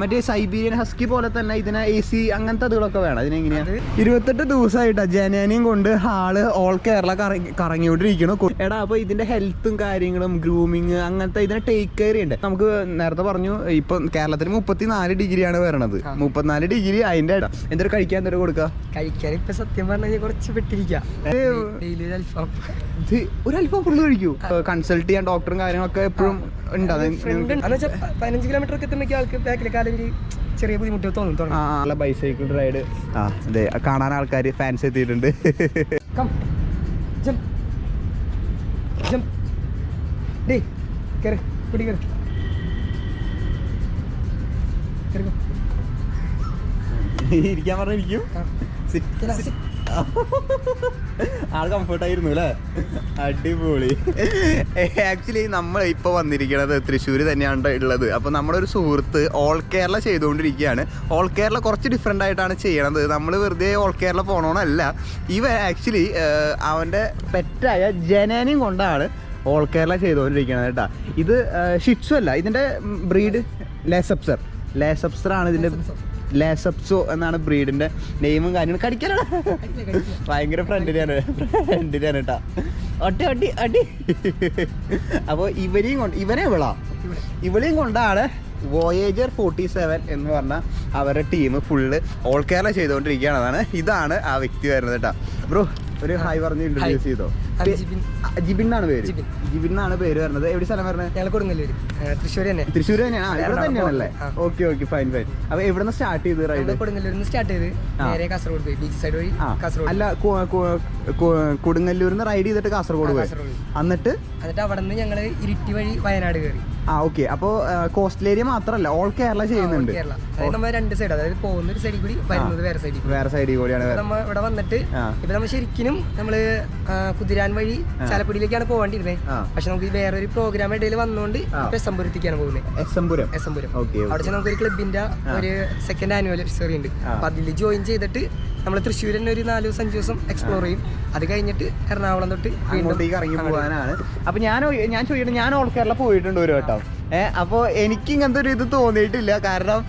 മറ്റേ Siberian husky പോലെ തന്നെ ഇതിന് എ സി അങ്ങനത്തെ അതുകളൊക്കെ വേണം. അതിനെങ്ങനെയാണ് അത് ഇരുപത്തെട്ട് ദിവസമായിട്ടാ ജനാനിയും കൊണ്ട് ഹാൾ ഓൾ കേരള കറങ്ങി കറങ്ങിക്കൊണ്ടിരിക്കണു. എടാ അപ്പൊ ഇതിന്റെ ഹെൽത്തും കാര്യങ്ങളും ഗ്രൂമിങ് അങ്ങനത്തെ ഇതിനെ ടേക്ക് കെയർ ഉണ്ട് നമുക്ക് നേരത്തെ പറഞ്ഞു ഇപ്പൊ കേരളത്തിൽ മുപ്പത്തിനാല് ഡിഗ്രിയാണ് വരണത്. മുപ്പത്തിനാല് ഡിഗ്രി അതിന്റെ ഇടം. എന്തൊരു കഴിക്കാൻ എന്തൊരു കൊടുക്കുക കഴിക്കാൻ ഇപ്പൊ സത്യം പറഞ്ഞാൽ കുറച്ച് പെട്ടിരിക്കാം. ഒരു അല്പം ഫുള്ള് കഴിക്കൂ? കൺസൾട്ട് ചെയ്യാൻ ഡോക്ടറും കാര്യങ്ങളൊക്കെ എപ്പോഴും ഉണ്ട്? അത് ഫ്രണ്ട് എന്ന് പതിനഞ്ച് കിലോമീറ്റർ ഒക്കെ എത്തുമ്പോൾ ആൾക്ക് ബാക്കിലെ കാലം ഒരു ചെറിയ ബുദ്ധിമുട്ട് തോന്നും ആ നല്ല ബൈസൈക്കിൾ റൈഡ് ആ അതെ. കാണാൻ ആൾക്കാർ ഫാൻസ് എത്തിയിട്ടുണ്ട്. കം ജം ജം ഡേ കയറി പിടി കയറി ഇരിക്കാൻ പറഞ്ഞിരിക്കും. ആൾ കംഫർട്ട് ആയിരുന്നു അല്ലേ? അടിപൊളി. ആക്ച്വലി നമ്മൾ ഇപ്പോൾ വന്നിരിക്കുന്നത് തൃശ്ശൂർ തന്നെയാണ് ഉള്ളത്. അപ്പോൾ നമ്മുടെ ഒരു സുഹൃത്ത് ഓൾ കേരള ചെയ്തുകൊണ്ടിരിക്കുകയാണ്. ഓൾ കേരള കുറച്ച് ഡിഫറെന്റ് ആയിട്ടാണ് ചെയ്യണത്. നമ്മൾ വെറുതെ ഓൾ കേരള പോകണമെന്നല്ല ഇവ ആക്ച്വലി അവന്റെ പെറ്റായ ജനേനയും കൊണ്ടാണ് ഓൾ കേരള ചെയ്തുകൊണ്ടിരിക്കുന്നത് കേട്ടോ. ഇത് ഷിറ്റ്സു അല്ല ഇതിന്റെ ബ്രീഡ് ലേസപ്സർ. ലേസപ്സർ ആണ് ഇതിന്റെ ലേസപ്സോ എന്നാണ് ബ്രീഡിന്റെ നെയിമും കാര്യങ്ങളും. കടിക്കാനാണ് ഭയങ്കര ഫ്രണ്ടിനെയാണ്. ഫ്രണ്ടിനെയാണ് കേട്ടാ ഒട്ടി ഒട്ടി അടി അപ്പോൾ ഇവരെയും കൊണ്ട് ഇവനെ ഇവളാ. ഇവളെയും കൊണ്ടാണ് വോയേജർ ഫോർട്ടി സെവൻ എന്ന് പറഞ്ഞ അവരുടെ ടീം ഫുള്ള് ഓൾ കേരള ചെയ്തുകൊണ്ടിരിക്കുകയാണ്. അതാണ് ഇതാണ് ആ വ്യക്തി വരുന്നത് കേട്ടോ ബ്രോ ഒരു ഹായ് പറഞ്ഞ് ഇൻട്രൊഡ്യൂസ് ചെയ്തോ? ജിബിൻ. എന്നാണ് പേര്? ജിബിൻ. എന്നാണ് പേര് വരുന്നത്. എവിടെ സ്ഥലം പറഞ്ഞത് ഞങ്ങൾ കൊടുങ്ങല്ലൂര്. തൃശ്ശൂർ തന്നെ. തൃശ്ശൂർ തന്നെയാണ് ഇവിടെ തന്നെയാണല്ലേ? Okay okay fine fine. അപ്പൊ എവിടെ സ്റ്റാർട്ട് ചെയ്ത് റൈഡ്? കൊടുങ്ങല്ലൂരിൽ നിന്ന് സ്റ്റാർട്ട് ചെയ്ത് നേരെ കാസർഗോഡ് പോയി. ബീച്ച് സൈഡ് വഴി കാസർഗോഡ്. അല്ല കു- കു- കു- കൊടുങ്ങല്ലൂരിൽ നിന്ന് റൈഡ് ചെയ്തിട്ട് കാസർഗോഡ് പോയി. എന്നിട്ട്? എന്നിട്ട് അവിടെ നിന്ന് ഞങ്ങൾ ഇരിട്ടി വഴി വയനാട് കയറി ആ ഓക്കെ. അപ്പോൾ കോസ്റ്റൽ ഏരിയ മാത്രല്ല ഓൾ കേരള ചെയ്യുന്നുണ്ട്. കേരള. നമ്മൾ രണ്ട് സൈഡ് അതായത് പോകുന്ന ഒരു സൈഡിൽ കൂടി വരുന്നത് വേറെ സൈഡിൽ വേറെ സൈഡിൽ കൂടിയാണ് നമ്മൾ ഇവിടെ വന്നിട്ട്. ഇപ്പൊ നമ്മൾ ശരിക്കും നമ്മൾ ആ, കുതിരാൻ വഴി ചാലപ്പുടിയിലേക്കാണ് പോകേണ്ടിരുന്നത്. പക്ഷെ നമുക്ക് വേറെ ഒരു പ്രോഗ്രാം ഇടയിൽ വന്നുകൊണ്ട് എസംപുരത്തേക്കാണ് പോകുന്നത് എസംപുരം എസംപുരം അവിടെ ചെന്ന് നമുക്കൊരു ക്ലബിന്റെ ഒരു സെക്കൻഡ് ആനിവേഴ്സറി ഉണ്ട്. ആ. അപ്പൊ അതിൽ ജോയിൻ ചെയ്തിട്ട് നമ്മൾ തൃശ്ശൂർ തന്നെ ഒരു നാല് ദിവസം അഞ്ച് ദിവസം എക്സ്പ്ലോർ ചെയ്യും. അത് കഴിഞ്ഞിട്ട് എറണാകുളം തൊട്ട് അങ്ങോട്ടേക്ക് ഇറങ്ങി പോകാനാണ്. അപ്പൊ ഞാൻ ഞാൻ ചോദിക്കട്ടെ ഞാൻ ഓൾ കേരള പോയിട്ടുണ്ട് ഒരു വട്ടം. ഏഹ് അപ്പോൾ എനിക്ക് ഇങ്ങനത്തെ ഒരു ഇത് തോന്നിയിട്ടില്ല. കാരണം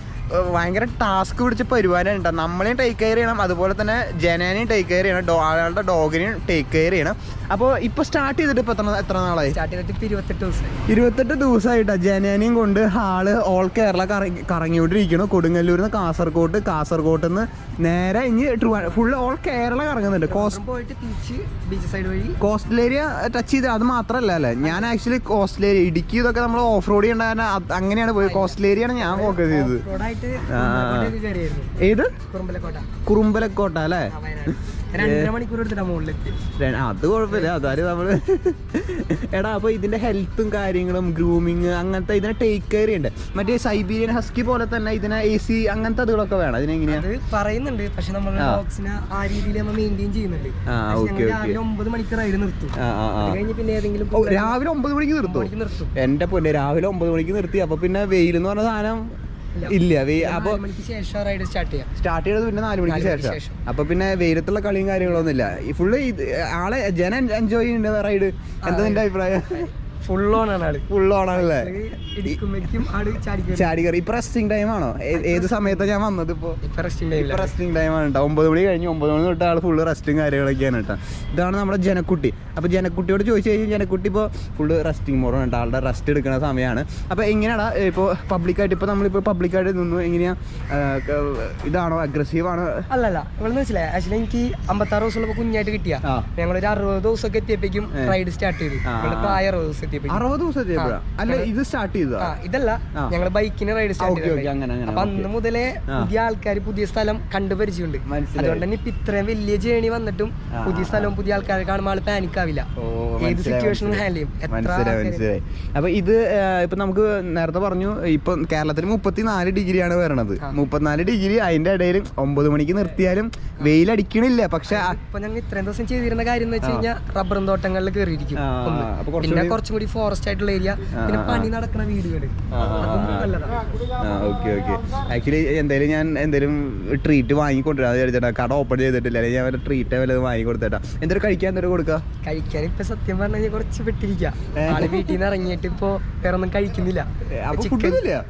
ഭയങ്കര ടാസ്ക് പിടിച്ച പരിപാടിയാണ് ഉണ്ടാവും നമ്മളെയും ടേക്ക് കെയർ ചെയ്യണം. അതുപോലെ തന്നെ ജനേനെയും ടേക്ക് കെയർ ചെയ്യണം. ഡോ ആളുടെ ഡോഗിനെയും ടേക്ക് കെയർ ചെയ്യണം. അപ്പോൾ ഇപ്പോൾ സ്റ്റാർട്ട് ചെയ്തിട്ട് ഇപ്പോൾ എത്ര എത്ര നാളായി? സ്റ്റാർട്ട് ചെയ്തിട്ട് ഇപ്പൊ ഇരുപത്തെട്ട് ദിവസം ഇരുപത്തെട്ട് ദിവസമായിട്ടാ ജനേനയും കൊണ്ട് ഹാൾ ഓൾ കേരള കറങ്ങി കറങ്ങിക്കൊണ്ടിരിക്കണു. കൊടുങ്ങല്ലൂരിൽ നിന്ന് കാസർഗോഡ് കാസർഗോഡ് നിന്ന് നേരെ ഇനി ഫുള്ള് ഓൾ കേരള കറങ്ങുന്നുണ്ട്. കോസ്റ്റ് പോയിട്ട് തിരിച്ച് ബീച്ച് സൈഡ് വഴി. കോസ്റ്റൽ ഏരിയ ടച്ച് ചെയ്ത് അത് മാത്രമല്ല അല്ലേ? ഞാൻ ആക്ച്വലി കോസ്റ്റൽ ഏരിയ ഇടുക്കി ഇതൊക്കെ നമ്മൾ ഓഫ് റോഡ് ചെയ്യേണ്ട കാരണം അങ്ങനെയാണ് പോയി കോസ്റ്റൽ ഏരിയ ആണ് ഞാൻ ഫോക്കസ് ചെയ്തത്. ഏത്? കുറുമ്പലക്കോട്ട. കുറുമ്പലക്കോട്ട അല്ലേ? അത് കുഴപ്പമില്ല. അതായത് നമ്മൾ എടാ അപ്പൊ ഇതിന്റെ ഹെൽത്തും കാര്യങ്ങളും ഗ്രൂമിങ് അങ്ങനത്തെ ഇതിനെ ടേക്ക് കെയർ ഉണ്ട് മറ്റേ സൈബീരിയൻ ഹസ്കി പോലെ തന്നെ ഇതിനെ എ സി അങ്ങനത്തെ അതുകളൊക്കെ വേണം. അതിനെങ്ങനെയാ? അത് പറയുന്നുണ്ട്. പക്ഷെ നമ്മൾ ആ. രീതിയിൽ നമ്മൾ മെയിന്റെയിൻ ചെയ്യുന്നുണ്ട്. രാവിലെ ഒമ്പത് മണിക്ക് റൈഡ് നിർത്തും. പിന്നെ ഏതെങ്കിലും രാവിലെ ഒമ്പത് മണിക്ക് ഒമ്പത് നിർത്തും മണിക്ക് നിർത്തും. എന്റെ പൊന്നെ രാവിലെ ഒമ്പത് മണിക്ക് നിർത്തി. അപ്പൊ പിന്നെ വെയിൽ എന്ന് പറഞ്ഞ സാധനം ഇല്ല. അപ്പൊ സ്റ്റാർട്ട് ചെയ്യാം. സ്റ്റാർട്ട് ചെയ്തത് പിന്നെ നാല് മണിക്ക് ശേഷം. അപ്പൊ പിന്നെ വെയിലത്തുള്ള കളിയും കാര്യങ്ങളൊന്നും ഇല്ല ഈ ഫുള്ള് ആളെ ജനം എൻജോയ് ചെയ്യുന്നുണ്ട് റൈഡ്. എന്താ നിന്റെ അഭിപ്രായം? ഫുൾ ഓൺ ആണ് ആൾ ഫുൾ ഓണാണല്ലേ ഇടിക്കുമ്പോഴേക്കും ആട് ചാടി ചാടി കയറി ഇപ്പൊ റെസ്റ്റിംഗ് ടൈം ആണോ? ഏത് സമയത്താണ് ഞാൻ വന്നത് ഇപ്പൊ? റെസ്റ്റിംഗ് ടൈം ആണ് കേട്ടോ ഒമ്പത് മണി കഴിഞ്ഞ് ഒമ്പത് മണി തൊട്ട് ആൾ ഫുള്ള് റെസ്റ്റും കാര്യങ്ങളൊക്കെയാണ് കേട്ടോ ഇതാണ് നമ്മുടെ ജനക്കുട്ടി. അപ്പൊ ജനക്കുട്ടിയോട് ചോദിച്ചു കഴിഞ്ഞാൽ ജനക്കുട്ടി ഇപ്പോൾ ഫുള്ള് റെസ്റ്റിംഗ് മോഡാണ് കേട്ടോ ആളുടെ റെസ്റ്റ് എടുക്കുന്ന സമയമാണ് അപ്പൊ എങ്ങനെയാടാ? ഇപ്പോൾ പബ്ലിക്കായിട്ട് ഇപ്പൊ നമ്മളിപ്പോൾ പബ്ലിക്കായിട്ട് നിന്നു. എങ്ങനെയാ? ഇതാണോ? അഗ്രസീവ് ആണോ? അല്ലല്ല ഇവിടെ മനസ്സിലായി ആക്ച്വലി എനിക്ക് അമ്പത്താറ് ദിവസം കുഞ്ഞായിട്ട് കിട്ടിയ. ഞങ്ങളൊരു അറുപത് ദിവസമൊക്കെ എത്തിയപ്പോഴേക്കും. റൈഡ് സ്റ്റാർട്ട് ചെയ്തു. പ്രായ അറുപത് ദിവസം എത്തിയപ്പോഴേക്കും അറുപത് ദിവസം എത്തിയപ്പോഴാ ആ. അല്ല ഇത് സ്റ്റാർട്ട് ചെയ്തതാ? ആ ഇതല്ല. ഞങ്ങൾ ബൈക്കിന് റൈഡ് അപ്പൊ അന്ന് മുതലേ പുതിയ ആൾക്കാർ പുതിയ സ്ഥലം കണ്ടുപരിച്ചിട്ടുണ്ട് മനസ്സിലായി. അതുകൊണ്ട് തന്നെ ഇപ്പൊ ഇത്രയും വലിയ ജേണി വന്നിട്ടും പുതിയ സ്ഥലവും പുതിയ ആൾക്കാരെ കാണുമ്പോൾ ആൾ പാനിക് ആവില്ല. ഏത് സിറ്റുവേഷനും. ഹാൻഡിൽ ചെയ്യും. മനസ്സിലായി അപ്പൊ ഇത് ഇപ്പൊ നമുക്ക് നേരത്തെ പറഞ്ഞു ഇപ്പൊ കേരളത്തിൽ മുപ്പത്തിനാല് ഡിഗ്രിയാണ് വരണത്. മുപ്പത്തിനാല് ഡിഗ്രി അതിന്റെ ഇടയിൽ ഒമ്പത് മണിക്ക് നിർത്തിയാലും വെയിലടിക്കണില്ല. പക്ഷെ ആ- ഇപ്പൊ ഞങ്ങൾ ഇത്രയും ദിവസം ചെയ്തിരുന്ന കാര്യം എന്ന് വെച്ച് കഴിഞ്ഞാൽ റബ്ബറും തോട്ടങ്ങളിൽ കയറിയിരിക്കും പിന്നെ കുറച്ചും കൂടി ഫോറസ്റ്റ് ആയിട്ടുള്ള ഏരിയ പിന്നെ പണി നടക്കുന്ന വീടുകൾ ഓക്കെ ഓക്കെ ആക്ച്വലി എന്തായാലും ഞാൻ എന്തായാലും ട്രീറ്റ് വാങ്ങിക്കൊണ്ടിരാ വിചാരിച്ചേട്ടാ കട ഓപ്പൺ ചെയ്തിട്ടില്ല. അല്ലെങ്കിൽ ഞാൻ ട്രീറ്റ് വല്ലതും വാങ്ങിക്കൊടുത്തേട്ടാ. എന്തൊരു കഴിക്കാൻ എന്തൊരു കൊടുക്കുക കഴിക്കാൻ ഇപ്പൊ സത്യം പറഞ്ഞാൽ കുറച്ച് പെട്ടിരിക്കുക ആൾ വീട്ടിൽ നിന്ന് ഇറങ്ങിയിട്ട് ഇപ്പൊ വേറെ ഒന്നും കഴിക്കുന്നില്ല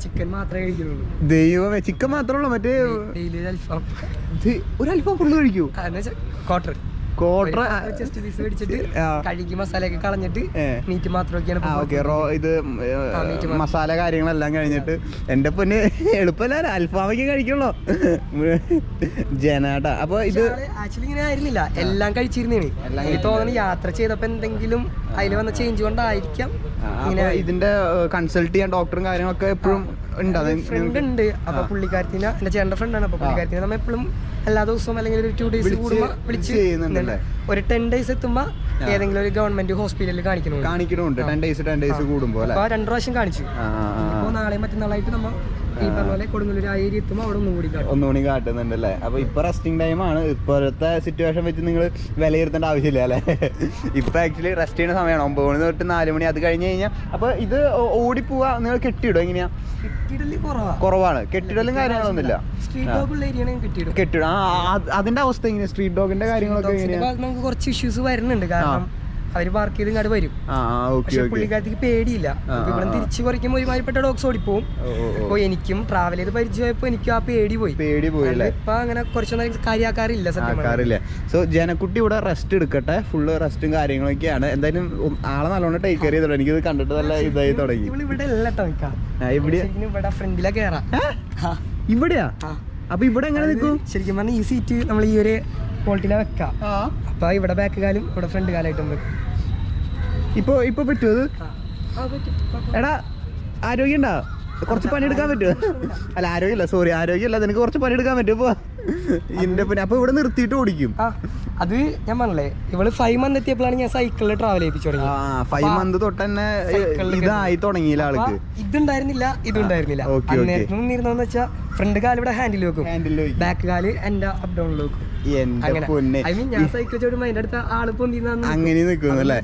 ചിക്കൻ മാത്രമേ കഴിക്കുന്നുള്ളൂ. ദൈവമേ ചിക്കൻ മാത്രമേ ഉള്ളൂ മറ്റേ ഒരു അൽഫാം. ഇത് ഒരു അല്പം ഫുള്ള് കഴിക്കൂ. ക്വാർട്ടർ പീസ് മേടിച്ചിട്ട് കളഞ്ഞിട്ട്. മീറ്റ് മാത്രമൊക്കെയാണ് ആ ഇപ്പൊ ഓക്കെ റോ ഇത്. മസാല കാര്യങ്ങളെല്ലാം കഴിഞ്ഞിട്ട് എന്റെ പൊന്ന് എളുപ്പല്ല അൽഫാമൊക്കെ കഴിക്കുള്ളൂ. ജനാട്ട അപ്പൊ ഇത് ആക്ച്വലി ഇങ്ങനെ ആയിരുന്നില്ല. എല്ലാം കഴിച്ചിരുന്നേ എനിക്ക് തോന്നുന്നു യാത്ര ചെയ്തപ്പോ എന്തെങ്കിലും അതിൽ വന്ന ചേഞ്ച് കൊണ്ടായിരിക്കാം. ഇതിന്റെ കൺസൾട്ട് ചെയ്യാൻ ഡോക്ടറും കാര്യങ്ങളൊക്കെ എപ്പോഴും ഉണ്ട്. ഫ്രണ്ട് ഉണ്ട്. അപ്പൊ പുള്ളിക്കാരത്തിന് എന്റെ ചേട്ടന്റെ ഫ്രണ്ടാണ് അപ്പൊ പുള്ളിക്കാരത്തിന് നമ്മ എപ്പോഴും എല്ലാ ദിവസവും അല്ലെങ്കിൽ ഒരു ടു ഡേയ്സ് കൂടുമ്പോൾ കൂടുമ്പോ വിളിച്ച്? ഒരു ടെൻ ഡേയ്സ് എത്തുമ്പോ ഏതെങ്കിലും ഒരു ഗവൺമെന്റ് ഹോസ്പിറ്റലിൽ കാണിക്കണം കാണിക്കണമുണ്ട് ടെൻ ഡേയ്സ് ടെൻ ഡേയ്സ് കൂടുമ്പോ രണ്ടു പ്രാവശ്യം കാണിച്ചു. ഇപ്പൊ നാളെയും മറ്റന്നാളായിട്ട് നമ്മ ഈ പറഞ്ഞ പോലെ കൊടുങ്ങല്ലൂർ ആ ഏരിയ എത്തുമ്പോ അവിടെ ഒന്നും കൂടി കാട്ടും. ഒന്നുകൂടി കാട്ടുന്നുണ്ട് അല്ലേ അപ്പൊ ഇപ്പൊ റെസ്റ്റിംഗ് ടൈം ആണ്. ഇപ്പോഴത്തെ സിറ്റുവേഷൻ വെച്ച് നിങ്ങൾ വിലയിരുത്തേണ്ട ആവശ്യമില്ല അല്ലേ? ഇപ്പൊ ആക്ച്വലി റെസ്റ്റ് ചെയ്യുന്ന സമയമാണ്. ഒമ്പത് മണി തൊട്ട് നാല് മണി അത് കഴിഞ്ഞ് കഴിഞ്ഞാൽ അപ്പൊ ഇത് ഓടി ഓടിപ്പോവാ. നിങ്ങൾ കെട്ടിയിടും എങ്ങനെയാ? കുറവാണ്. കെട്ടിടലും കാര്യങ്ങളൊന്നുമില്ല. കെട്ടിടം ആ. അതിന്റെ അവസ്ഥ എങ്ങനെയാ? സ്ട്രീറ്റ് ഡോഗിന്റെ കാര്യങ്ങളൊക്കെ എങ്ങനെയാ? നമുക്ക് കുറച്ച് ഇഷ്യൂസ് വരുന്നുണ്ട്. കാരണം അവർ പാർക്ക് ചെയ്ത് ഇങ്ങോട്ട് വരും. പക്ഷെ പുള്ളിക്കാരത്തേക്ക് പേടിയില്ല. ഇവിടെ തിരിച്ചു കുറയ്ക്കുമ്പോൾ ഒരുമാതിരിപ്പെട്ട ഡോഗ്സ് ഓടിപ്പോവും. അപ്പൊ എനിക്കും ട്രാവൽ ചെയ്ത് പരിചയമായപ്പോ എനിക്കും ആ പേടി പോയി. പേടി പോയി ഇപ്പൊ അങ്ങനെ കുറച്ചൊന്നും കാര്യമാക്കാറില്ല സത്യം സോ ജനക്കുട്ടി ഇവിടെ റെസ്റ്റ് എടുക്കട്ടെ? ഫുള്ള് റെസ്റ്റും കാര്യങ്ങളൊക്കെയാണ്. എന്തായാലും ആളെ നല്ലോണം ടേക്ക് കെയർ ചെയ്തോളൂ. ഇത് കണ്ടിട്ട് നല്ല ഇതായി തുടങ്ങി. ഇവിടെ ഇവിടെ? ഇവിടെ ഫ്രണ്ടിലാ കേറാ. ഇവിടെയാ. അപ്പൊ ഇവിടെ എങ്ങനെ നിൽക്കും ശരിക്കും പറഞ്ഞാൽ ഈ സീറ്റ് നമ്മൾ ഈ ഒരു ക്വാളിറ്റിയിലാ വെക്കാം. അപ്പൊ ഇവിടെ ബാക്ക് കാലും ഇവിടെ ഫ്രണ്ട് കാലായിട്ടും വെക്കും. ഇപ്പൊ ഇപ്പൊ പറ്റുമത്. എടാ ആരോഗ്യം ഉണ്ടാ കുറച്ച് പണിയെടുക്കാൻ പറ്റുമോ അല്ല ആരോഗ്യമല്ല സോറി ആരോഗ്യമല്ല നിനക്ക് കുറച്ച് പണിയെടുക്കാൻ പറ്റുമോ ഇപ്പൊ ഇന്റെ പിന്നെ അപ്പൊ ഇവിടെ നിർത്തിയിട്ട് ഓടിക്കും. അത് ഞാൻ പറഞ്ഞേ ഇവൾ ഫൈവ് മന്ത് എത്തിയപ്പോഴാണ് ഞാൻ സൈക്കിളിൽ ട്രാവൽ ചെയ്യിപ്പിച്ചു ആ തുടങ്ങിയത് ഫൈവ് മന്ത് തൊട്ട് തന്നെ ഇതായി തുടങ്ങിയില്ല ആൾക്ക്. ഇതുണ്ടായിരുന്നില്ല ഇതുണ്ടായിരുന്നില്ല. Okay, okay. നിന്നിരുന്നെന്ന് വെച്ചാ ഫ്രണ്ട് കാൽ ഇവിടെ ഹാൻഡിൽ വെക്കും. ബാക്ക് കാൽ എന്റെ അപ് ഡൗണിൽ വെക്കും. അങ്ങനെ. നിൽക്കുന്നു അല്ലേ?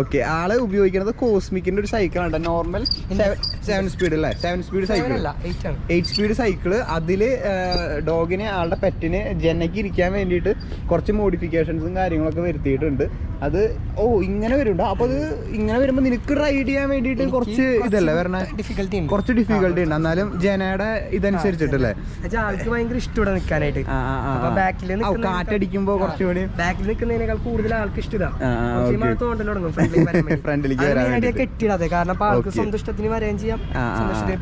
ഓക്കെ ആൾ ഉപയോഗിക്കുന്നത് കോസ്മിക്കിന്റെ ഒരു സൈക്കിൾ സൈക്കിളാണ് നോർമൽ സെവൻ സ്പീഡ് അല്ലേ? സെവൻ സ്പീഡ് സൈക്കിൾ എയ്റ്റ് ആണ്. സ്പീഡ് സൈക്കിൾ അതിൽ ഡോഗിനെ ആളുടെ പെറ്റിനെ ജനക്ക് ഇരിക്കാൻ വേണ്ടിയിട്ട് കുറച്ച് മോഡിഫിക്കേഷൻസും കാര്യങ്ങളൊക്കെ വരുത്തിയിട്ടുണ്ട്. അത് ഓ ഇങ്ങനെ വരുന്നുണ്ടോ. അപ്പൊ അത് ഇങ്ങനെ വരുമ്പോ നിനക്ക് റൈഡ് ചെയ്യാൻ വേണ്ടിയിട്ട് കുറച്ച് ഇതല്ലേ വരണ? ഡിഫിക്കൽട്ടി കുറച്ച് ഡിഫിക്കൽട്ടി ഉണ്ട്. എന്നാലും ജനയുടെ ഇതനുസരിച്ചിട്ടല്ലേ ആൾക്ക് ഭയങ്കര ഇഷ്ടം നിൽക്കാനായിട്ട്. ബാക്കിൽ കാറ്റടിക്കുമ്പോ കുറച്ചുകൂടി ബാക്കിൽ നിൽക്കുന്നതിനേക്കാൾ കൂടുതൽ ആൾക്ക്. തോണ്ടൽ തുടങ്ങും ഫ്രണ്ടിലേക്ക് വരാൻ. കെട്ടിടാതെ കാരണം ആൾക്ക് സ്വന്തം ഇഷ്ടത്തിന് ചെയ്യാം.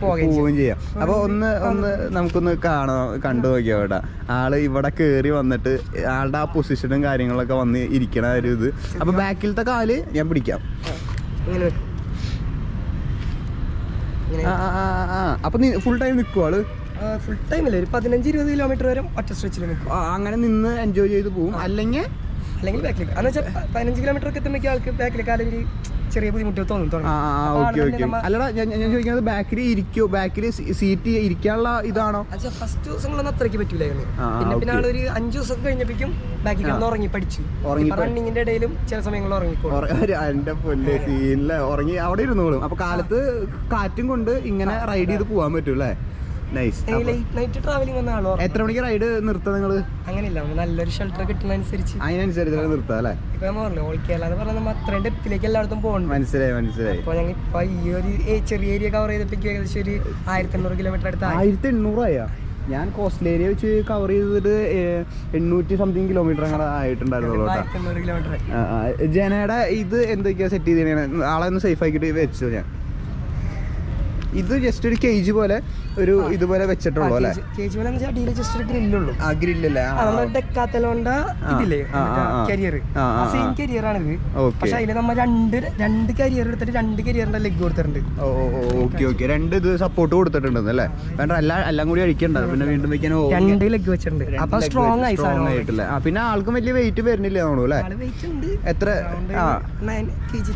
പോവുകയും ചെയ്യാം. അപ്പൊ ഒന്ന് ഒന്ന് നമുക്കൊന്ന് കാണാം കണ്ടു നോക്കിയാ കേട്ടാ ആൾ ഇവിടെ കേറി വന്നിട്ട് ആളുടെ ആ പൊസിഷനും കാര്യങ്ങളൊക്കെ വന്ന് ഇരിക്കണ ഒരു ഇത്. അപ്പൊ ബാക്കിലത്തെ കാൽ ഞാൻ പിടിക്കാം. അപ്പൊ നീ ഫുൾ ടൈം നിക്കുവാൾ ഫുൾ ടൈം ഇല്ല ഒരു പതിനഞ്ച് ഇരുപത് കിലോമീറ്റർ വരെ ഒറ്റ സ്ട്രെച്ചിൽ നിൽക്കും അങ്ങനെ നിന്ന് എൻജോയ് ചെയ്ത് പോകും അല്ലെങ്കിൽ അല്ലെങ്കിൽ ബാക്കിലേക്ക് എന്ന് വെച്ചാൽ പതിനഞ്ച് കിലോമീറ്റർ ഒക്കെ എത്തുമ്പോൾ ആൾക്ക് ബാക്കിലേക്ക് അല്ലെങ്കിൽ ചെറിയ ബുദ്ധിമുട്ട് തോന്നും അല്ലടാ ഞാൻ ചോദിക്കുന്നത് ബാക്കിൽ ഇരിക്കോ? ബാക്കിൽ സീറ്റ് ഇരിക്കാനുള്ള ഇതാണോ? ഫസ്റ്റ് ദിവസങ്ങളൊന്നും അത്രയ്ക്ക് പറ്റൂലായിരുന്നു. ആ, പിന്നെ പിന്നെ ഒരു ആളൊരു അഞ്ചു ദിവസം കഴിഞ്ഞപ്പോഴേക്കും ബാക്കിൽ ഉറങ്ങി പഠിച്ചു. ഉറങ്ങി റണ്ണിങ്ങിന്റെ ഇടയിലും ചില സമയങ്ങളിൽ ഉറങ്ങിക്കോളും. ഉറ- ഒരു എന്റെ പൊല്ല് സീനില്ല ഉറങ്ങി അവിടെ ഇരുന്നോളും. അപ്പൊ കാലത്ത് കാറ്റും കൊണ്ട് ഇങ്ങനെ റൈഡ് ചെയ്ത് പോവാൻ പറ്റൂല്ലേ? നൈസ് ലേറ്റ് നൈറ്റ് ട്രാവലിംഗ് ആളോ എത്ര മണിക്ക് റൈഡ് നിർത്താ നിങ്ങൾ? അങ്ങനെയില്ല നല്ലൊരു ഷെൽട്ടർ കിട്ടുന്നതനുസരിച്ച്. അതിനനുസരിച്ച് നിർത്താം അല്ലേ? ഇപ്പൊ നമ്മൾ ഓൾ കേരള എന്ന് പറഞ്ഞാൽ നമ്മൾ അത്രയും ഡെപ്തിലേക്ക് എല്ലായിടത്തും പോകണം മനസ്സിലായി മനസ്സിലായി. അപ്പൊ ഞങ്ങൾ ഇപ്പൊ ഈ ഒരു ചെറിയ ഏരിയ കവർ ചെയ്തപ്പോഴേക്കും ഏകദേശം ഒരു ആയിരത്തി എണ്ണൂറ് കിലോമീറ്റർ അടുത്ത് ആയി. ആയിരത്തി എണ്ണൂറായ ഞാൻ കോസ്റ്റൽ ഏരിയ വെച്ച് കവർ ചെയ്തിട്ട് എണ്ണൂറ്റി സംതിങ് കിലോമീറ്റർ അങ്ങനെ ആയിട്ടുണ്ടായിരുന്നുള്ളൂ. ജനയുടെ ഇത് എന്തൊക്കെയാ സെറ്റ് ചെയ്തേ ആളെ ഒന്ന് സേഫ് ആക്കിയിട്ട് വെച്ചു ഞാൻ. ഇത് ജസ്റ്റ് ഒരു കേജ് പോലെ ഒരു ഇതുപോലെ വെച്ചിട്ടുള്ളൂ അല്ലേ? കേജ് പോലെ അടിയിൽ ജസ്റ്റ് ഒരു ഗ്രില്ലുള്ളൂ ആ ഗ്രില്ലല്ലേ ഡെക്കാത്തലോണ്ട ഇതില്ലേ. Career same. കരിയർ ആണ് ഇത് പക്ഷെ അതിൽ നമ്മൾ രണ്ട് രണ്ട് കരിയർ എടുത്തിട്ട് രണ്ട് കരിയറിന്റെ ലെഗ് കൊടുത്തിട്ടുണ്ട്. ഓക്കെ ഓക്കെ രണ്ട് ഇത് സപ്പോർട്ട് കൊടുത്തിട്ടുണ്ട് അല്ലേ? വേണ്ട എല്ലാം എല്ലാം കൂടി അടിക്കണ്ട പിന്നെ വീണ്ടും വെക്കാൻ രണ്ട് ലെഗ് വെച്ചിട്ടുണ്ട്. അപ്പൊ സ്ട്രോങ് ആയി സ്ട്രോങ് ആയിട്ടില്ല? പിന്നെ ആൾക്കും വലിയ വെയിറ്റ് വരുന്നില്ല തോന്നുന്നു അല്ലേ? എത്ര? നയൻ കെ ജി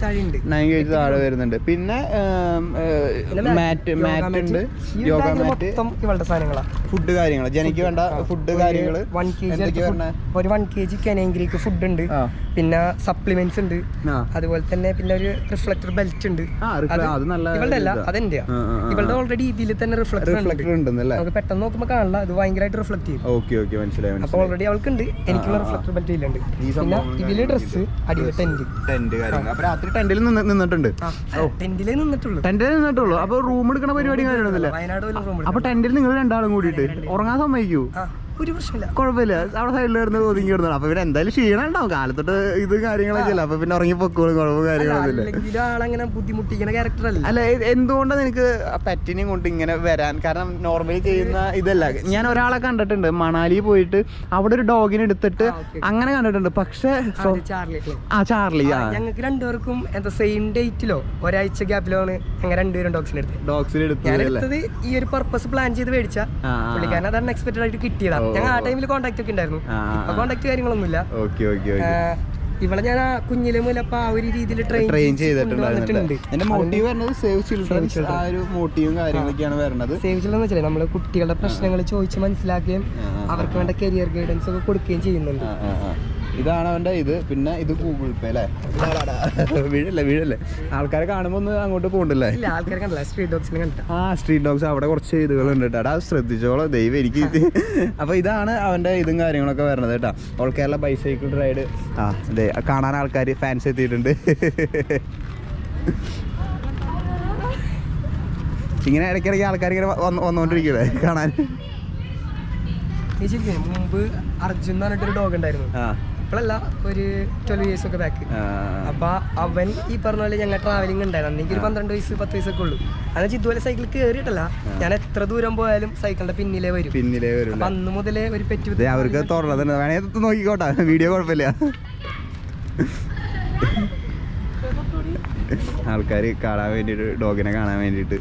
താഴെ വരുന്നുണ്ട്. പിന്നെ മാറ്റ് മാറ്റ് ഉണ്ട് യോഗ മാറ്റ്. ഇവളുടെ സാധനങ്ങളാ. ഫുഡ് കാര്യങ്ങൾ ജനിക്ക് വേണ്ട ഫുഡ് കാര്യങ്ങൾ വൺ കെ ജി ഒരു വൺ കെ ജി കനേങ്കിലേക്ക് ഫുഡ് ഉണ്ട്. പിന്നെ സപ്ലിമെന്റ്സ് ഉണ്ട്. അതുപോലെ തന്നെ പിന്നെ ഒരു റിഫ്ലക്ടർ ബെൽറ്റ് ഉണ്ട്. ഇവളുടെ അല്ല അതെന്റെ. ഇവളുടെ ഓൾറെഡി ഇതിൽ തന്നെ റിഫ്ലക്ടർ നമുക്ക് പെട്ടെന്ന് നോക്കുമ്പോൾ കാണില്ല അത് ഭയങ്കരമായിട്ട് റിഫ്ലക്ട് ചെയ്യും. Okay okay. മനസ്സിലായി അപ്പൊ ഓൾറെഡി അവൾക്ക് ഉണ്ട് എനിക്കുള്ള റിഫ്ലക്ടർ ബെൽറ്റ് ഇല്ലുണ്ട് പിന്നെ ഇതിൽ ഡ്രസ്സ് അടിയിൽ ടെന്റ് ടെന്റ് കാര്യങ്ങൾ അപ്പൊ രാത്രി ടെന്റിൽ നിന്നിട്ടുണ്ട്. ടെന്റിലേ നിന്നിട്ടുള്ളൂ. ടെന്റിൽ നിന്നിട്ടുള്ളൂ. അപ്പൊ റൂം എടുക്കണ പരിപാടി കാര്യമൊന്നുമില്ല അപ്പൊ ടെന്റിൽ നിങ്ങൾ രണ്ടാളും കൂടിയിട്ട് ഉറങ്ങാൻ സമ്മതിക്കൂ. ഒരു പ്രശ്നമില്ല. കുഴപ്പമില്ല. അവിടെ സൈഡിൽ വരുന്ന ഒതുങ്ങി കിടന്നു അപ്പൊ പിന്നെ എന്തായാലും ക്ഷീണം ഉണ്ടാവും കാലത്തോട്ട് ഇത് കാര്യങ്ങളൊക്കെ അല്ല? അപ്പൊ പിന്നെ ഉറങ്ങി പൊക്കോളും കുഴപ്പം കാര്യങ്ങളൊന്നുമില്ല ആളങ്ങനെ ബുദ്ധിമുട്ടിക്കുന്ന ക്യാരക്ടർ അല്ല. അല്ല എന്തുകൊണ്ടാണ് നിനക്ക് പെറ്റിനെയും കൊണ്ട് ഇങ്ങനെ വരാൻ? കാരണം നോർമലി ചെയ്യുന്ന ഇതല്ല. ഞാൻ ഒരാളെ കണ്ടിട്ടുണ്ട്. മണാലി പോയിട്ട് അവിടെ ഒരു ഡോഗിനെ എടുത്തിട്ട് അങ്ങനെ കണ്ടിട്ടുണ്ട്. പക്ഷേ ആ ചാർലി ഞങ്ങൾക്ക് രണ്ടുപേർക്കും എന്താ സെയിം ഡേറ്റിലോ ഒരാഴ്ച ഗ്യാപ്പിലാണ് ഞങ്ങൾ രണ്ടുപേരും ഡോഗ്സിനെ എടുത്തത്. ഡോഗ്സിനെ എടുത്തത് ഈ ഒരു പർപ്പസ് പ്ലാൻ ചെയ്ത് മേടിച്ച. പുള്ളിക്കാരൻ അത് അൺഎക്സ്പെക്ടഡ് ആയിട്ട് കിട്ടിയതാ. ഓ, ഞങ്ങൾ ആ ടൈമിൽ കോണ്ടാക്ട് ഒക്കെ ഉണ്ടായിരുന്നു. കോണ്ടാക്ട് കോൺടാക്ട് കാര്യങ്ങളൊന്നുമില്ല. ഇവിടെ ഞാൻ ആ കുഞ്ഞിലെ മുലപ്പ ആ ഒരു രീതിയിൽ ട്രെയിൻ ചെയ്തിട്ടുണ്ട് എന്റെ സേവ് മോട്ടീവ് വരുന്നത് സേവ് ചിൽഡ്രൻസ് ആ ഒരു മോട്ടീവും കാര്യങ്ങളൊക്കെയാണ് വരുന്നത്. ചില്ലെന്ന് വെച്ചാൽ നമ്മൾ കുട്ടികളുടെ പ്രശ്നങ്ങൾ ചോദിച്ച് മനസ്സിലാക്കുകയും അവർക്ക് വേണ്ട കരിയർ ഗൈഡൻസ് ഒക്കെ കൊടുക്കുകയും ചെയ്യുന്നുണ്ട്. ഇതാണ് അവന്റെ ഇത്. പിന്നെ ഇത് ഗൂഗിൾ പേ അല്ലേ വീഴല്ലേ വീഴല്ലേ? ആൾക്കാരെ കാണുമ്പോൾ ഒന്ന് അങ്ങോട്ട് പോകണ്ടല്ലേ ആ സ്ട്രീറ്റ് ഡോഗ്സ് അവിടെ കുറച്ച് ഇതുകളുണ്ട് കേട്ടോ. അത് ശ്രദ്ധിച്ചോളോ. ദൈവം എനിക്ക് ഇത് അപ്പൊ ഇതാണ് അവന്റെ ഇതും കാര്യങ്ങളൊക്കെ വരുന്നത് കേട്ടോ. ഓൾ കേരള ബൈസൈക്കിൾ റൈഡ് ആ അതെ കാണാൻ ആൾക്കാർ ഫാൻസ് എത്തിയിട്ടുണ്ട്. ഇങ്ങനെ ഇടയ്ക്കിടയ്ക്ക് ആൾക്കാർ ഇങ്ങനെ വന്ന് വന്നുകൊണ്ടിരിക്കണേ കാണാൻ? മുമ്പ് അർജുൻ എന്ന് പറഞ്ഞിട്ടൊരു ഡോഗ് ഉണ്ടായിരുന്നു. ഇപ്പോഴല്ല ഒരു ട്വൽവ് ഇയേഴ്സ് ഒക്കെ ബാക്ക് അപ്പൊ അവൻ ഈ പറഞ്ഞ പോലെ ഞങ്ങൾ ട്രാവലിംഗ് ഉണ്ടായിരുന്നു അന്നെങ്കിൽ ഒരു പന്ത്രണ്ട് വയസ്സ് പത്ത് വയസ്സൊക്കെ ഉള്ളൂ. അങ്ങനെ ഇതുപോലെ സൈക്കിൾ കയറിയിട്ടല്ല ഞാൻ എത്ര ദൂരം പോയാലും സൈക്കിളിന്റെ പിന്നിലേ വരും. പിന്നിലേ വരും അന്ന് മുതലേ ഒരു പെറ്റ് ദേ, അവർക്ക് വേണേ നോക്കിക്കോട്ടെ. വീഡിയോ കുഴപ്പമില്ല. ആൾക്കാർ കാണാൻ വേണ്ടിയിട്ട് ഡോഗിനെ കാണാൻ വേണ്ടിയിട്ട്.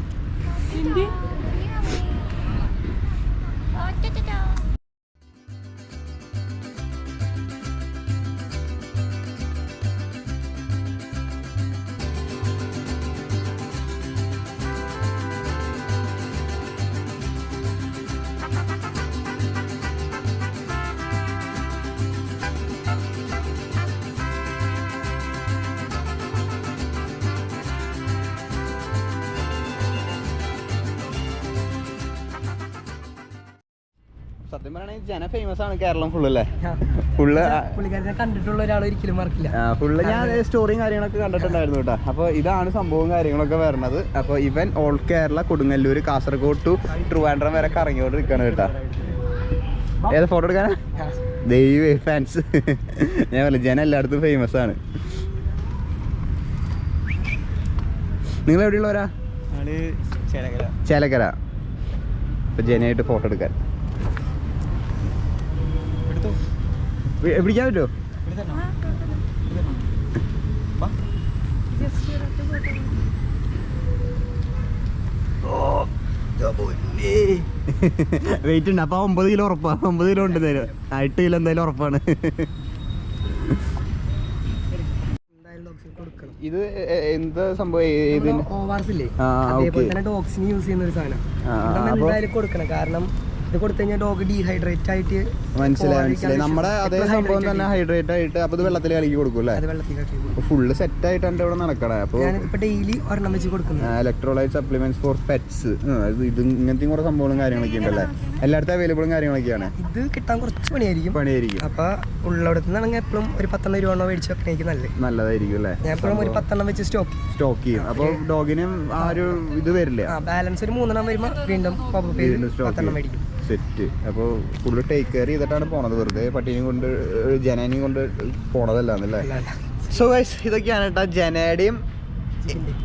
സത്യം പറയുകയാണെങ്കിൽ ജന ഫേമസ് ആണ് കേരളം ഫുള്ള് അല്ലേ? ഫുള്ള് പുള്ളിക്കാരനെ കണ്ടിട്ടുള്ള ഒരാൾ ഒരിക്കലും മറക്കില്ല. ഫുള്ള് ഞാൻ സ്റ്റോറിയും കാര്യങ്ങളൊക്കെ കണ്ടിട്ടുണ്ടായിരുന്നു കേട്ടോ. അപ്പോൾ ഇതാണ് സംഭവം കാര്യങ്ങളൊക്കെ വരണത്. അപ്പോൾ ഇവൻ ഓൾ കേരള കൊടുങ്ങല്ലൂർ കാസർഗോഡ് ടു ട്രിവാൻഡ്രം വരെ കറങ്ങിയോണ്ട് നിൽക്കാണ് കേട്ടോ. ഏതാ ഫോട്ടോ എടുക്കാനാ? ദൈവേ ഫാൻസ് ഞാൻ പറഞ്ഞു ജന എല്ലായിടത്തും ഫേമസ് ആണ്. നിങ്ങൾ എവിടെയുള്ളവരാ ചേലക്കര. അപ്പൊ ജനയായിട്ട് ഫോട്ടോ എടുക്കാൻ. പിടിക്കാൻ പറ്റുമോ വെയിറ്റ് ഉണ്ട് അപ്പൊ ഒമ്പത് കിലോ ഉറപ്പാണ് ഒമ്പത് കിലോ ഉണ്ട് എന്തായാലും ആ, എട്ട് കിലോ എന്തായാലും ഉറപ്പാണ് ഇത് എന്താ സംഭവം ഓവാർസ് ഇല്ലേ അതേപോലെ okay. തന്നെ ഡോക്സിന് യൂസ് ചെയ്യുന്ന ഒരു സാധനം കൊടുക്കണം കാരണം ഇത് കൊടുത്തു കഴിഞ്ഞാൽ ഡോഗ് ഡീഹൈഡ്രേറ്റ് ആയിട്ട് മനസ്സിലായി മനസ്സിലായി. നമ്മുടെ അതേ സംഭവം തന്നെ ഹൈഡ്രേറ്റ് ആയിട്ട് അപ്പൊ ഇത് വെള്ളത്തിൽ കലക്കി കൊടുക്കും അല്ലേ? അത് വെള്ളത്തിൽ കട്ടി കൊടുക്കും. ഫുള്ള് സെറ്റ് ആയിട്ട് എന്റെ ഇവിടെ നടക്കണേ. അപ്പൊ ഡെയിലി ഒരെണ്ണം വെച്ച് കൊടുക്കുന്നു ഇലക്ട്രോലൈറ്റ് സപ്ലിമെന്റ്സ് ഫോർ പെറ്റ്സ് ഇത് ഇങ്ങനത്തെ കുറെ സംഭവങ്ങളും കാര്യങ്ങളൊക്കെ ഉണ്ടല്ലേ? എല്ലായിടത്തും അവൈലബിളും കാര്യങ്ങളൊക്കെയാണ്. ഇത് കിട്ടാൻ കുറച്ച് പണിയായിരിക്കും. പണിയായിരിക്കും. അപ്പൊ ഉള്ളിടത്ത് നിന്നാണെങ്കിൽ എപ്പോഴും ഒരു പത്തെണ്ണം രൂപ മേടിച്ച് വെക്കണേക്ക് നല്ലത്. നല്ലതായിരിക്കും അല്ലേ? ഞാൻ എപ്പോഴും ഒരു പത്തെണ്ണം വെച്ച് സ്റ്റോക്ക് സ്റ്റോക്ക് ചെയ്യും. അപ്പോൾ ഡോഗിനും ആ ഒരു ഇത് വരില്ല. ബാലൻസ് ഒരു മൂന്നെണ്ണം വരുമ്പോ വീണ്ടും സ്റ്റോക്ക് പത്തെണ്ണം മേടിക്കും. സെറ്റ്. അപ്പോൾ ഫുള്ള് ടേക്ക് കെയർ ചെയ്തിട്ടാണ് പോണത് വെറുതെ പട്ടീനെയും കൊണ്ട് ജനനെയും കൊണ്ട് പോണതല്ലാന്നല്ലേ? സോ ഗൈസ് ഇതൊക്കെയാണ് കേട്ടോ ജനയുടെയും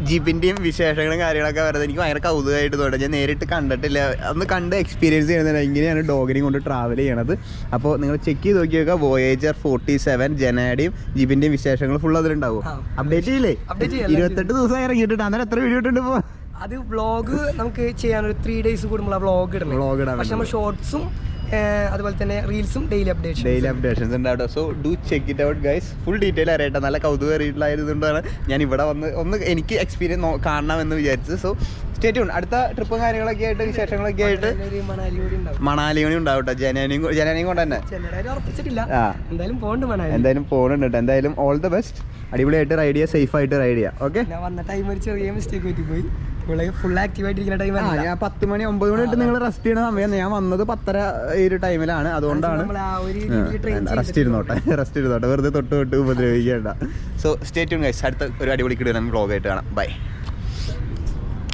ജീപ്പിന്റെയും വിശേഷങ്ങളും കാര്യങ്ങളൊക്കെ വരുന്നത്. എനിക്ക് ഭയങ്കര കൗതുകമായിട്ട് തോന്നുന്നു. ഞാൻ നേരിട്ട് കണ്ടിട്ടില്ല. അന്ന് കണ്ട് എക്സ്പീരിയൻസ് ചെയ്യുന്നത് എങ്ങനെയാണ് ഡോഗിനെയും കൊണ്ട് ട്രാവൽ ചെയ്യണത്. അപ്പോൾ നിങ്ങൾ ചെക്ക് ചെയ്ത് നോക്കി നോക്കുക വോയേജർ ഫോർട്ടി സെവൻ ജനയുടെയും ജീപ്പിന്റെയും വിശേഷങ്ങൾ ഫുൾ അതിലുണ്ടാവും. അപ്ഡേറ്റ് ചെയ്യില്ലേ? ഇരുപത്തെട്ട് ദിവസം ഇറങ്ങിയിട്ടുണ്ട്. അന്നേരം എത്ര വീഡിയോ ഇട്ടുണ്ട് ഇപ്പോൾ അത് വ്ളോഗ് നമുക്ക് ചെയ്യാൻ ഒരു ത്രീ ഡേയ്സ് കൂടുമ്പോൾ വ്ളോഗ് ഇടണം വ്ളോഗ് ഇടാം പക്ഷെ നമ്മൾ ഷോർട്സും അതുപോലെ തന്നെ റീൽസും ഡെയിലി അപ്ഡേഷൻ ഡെയിലി അപ്ഡേഷൻസ് ഉണ്ട് അവിടെ so do check it out guys full detail അറിയട്ടെ. നല്ല കൗതുകമായിട്ടുള്ളതായതുകൊണ്ടാണ് ഞാൻ ഇവിടെ വന്ന് ഒന്ന് എനിക്ക് എക്സ്പീരിയൻസ് കാണണമെന്ന് വിചാരിച്ചു സോ സ്റ്റേറ്റ്യൂൺ അടുത്ത ട്രിപ്പും കാര്യങ്ങളൊക്കെ ആയിട്ട് വിശേഷങ്ങളൊക്കെ ആയിട്ട് മണാലിയോണി മണാലി കൂടി ഉണ്ടാവും. മണാലി കൂടി ഉണ്ടാവും കേട്ടോ. ജനനെയും ജനനെയും കൊണ്ട് തന്നെ. എന്തായാലും മണാലി. എന്തായാലും പോകുന്നുണ്ട് കേട്ടോ. എന്തായാലും ഓൾ ദ ബെസ്റ്റ് അടിപൊളിയായിട്ട് റൈഡ് ചെയ്യുക സേഫ് ആയിട്ട് റൈഡ് ചെയ്യാം. ഓക്കെ വന്ന ടൈം ഒരു ചെറിയ മിസ്റ്റേക്ക് പറ്റിപ്പോയി. ഇവിടെ ഫുൾ ആക്റ്റീവ് ആയിട്ടിരിക്കുന്ന ടൈം ഞാൻ പത്ത് മണി ഒമ്പത് മണി തൊട്ട് നിങ്ങൾ റെസ്റ്റ് ചെയ്യുന്ന സമയം ഞാൻ വന്നത് പത്തര ഈ ഒരു ടൈമിലാണ് അതുകൊണ്ടാണ് റെസ്റ്റ് ഇരുന്നോട്ടെ റെസ്റ്റ് ഇരുന്നോട്ടെ. വെറുതെ തൊട്ട് തൊട്ട് ഉപദ്രവിക്കേണ്ട. സോ സ്റ്റേറ്റ് ഗൈസ് അടുത്ത ഒരു അടിപൊളി കിടുന്ന ബ്ലോഗായിട്ട് കാണാം. ബൈ